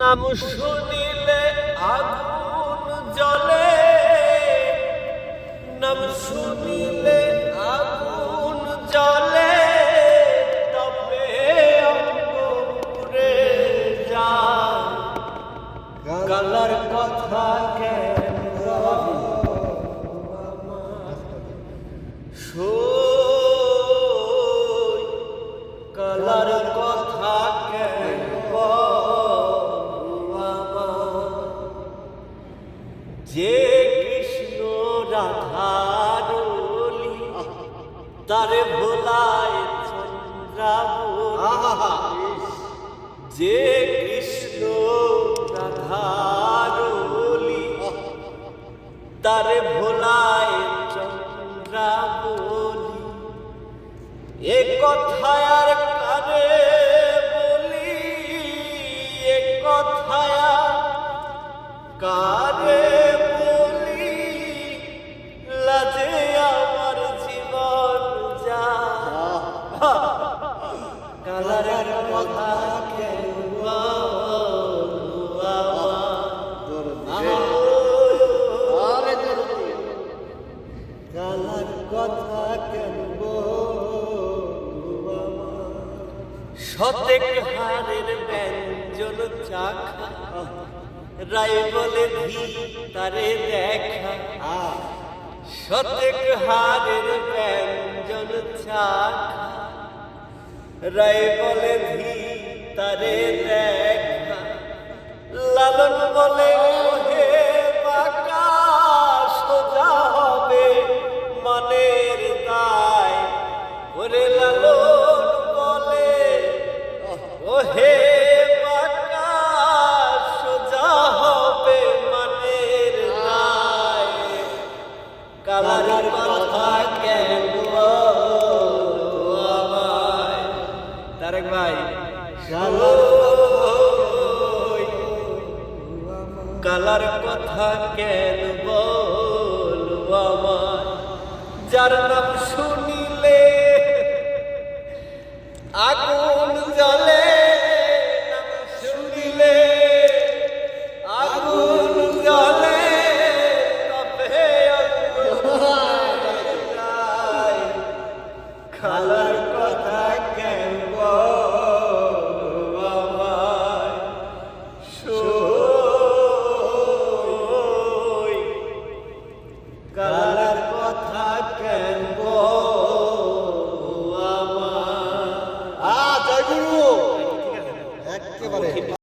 নাম শুনিলে আগুন জ্বলে। নাম শুনিলে আগুন জ্বলে। তবে অঙ্গুরে যায়। কালার কথা কেন সই কৃষ্ণ রাধারলি তারে ভোলায় চন্দ্রাবলী যে কৃষ্ণ রাধারলি তারে ভোলায় চন্দ্রাবলী এ কথায় আর কারে বলি এ কথায় কারে শতেক হারের ব্যঞ্জন চাখা। রায় বলে, ধি, তারে দেখা। শতেক হারের ব্যঞ্জন চাখা। রায় বলে, ধি, তারে দেখা। লালন বলে তারেক ভাই কালার কথা কেন বল যার নাম 看完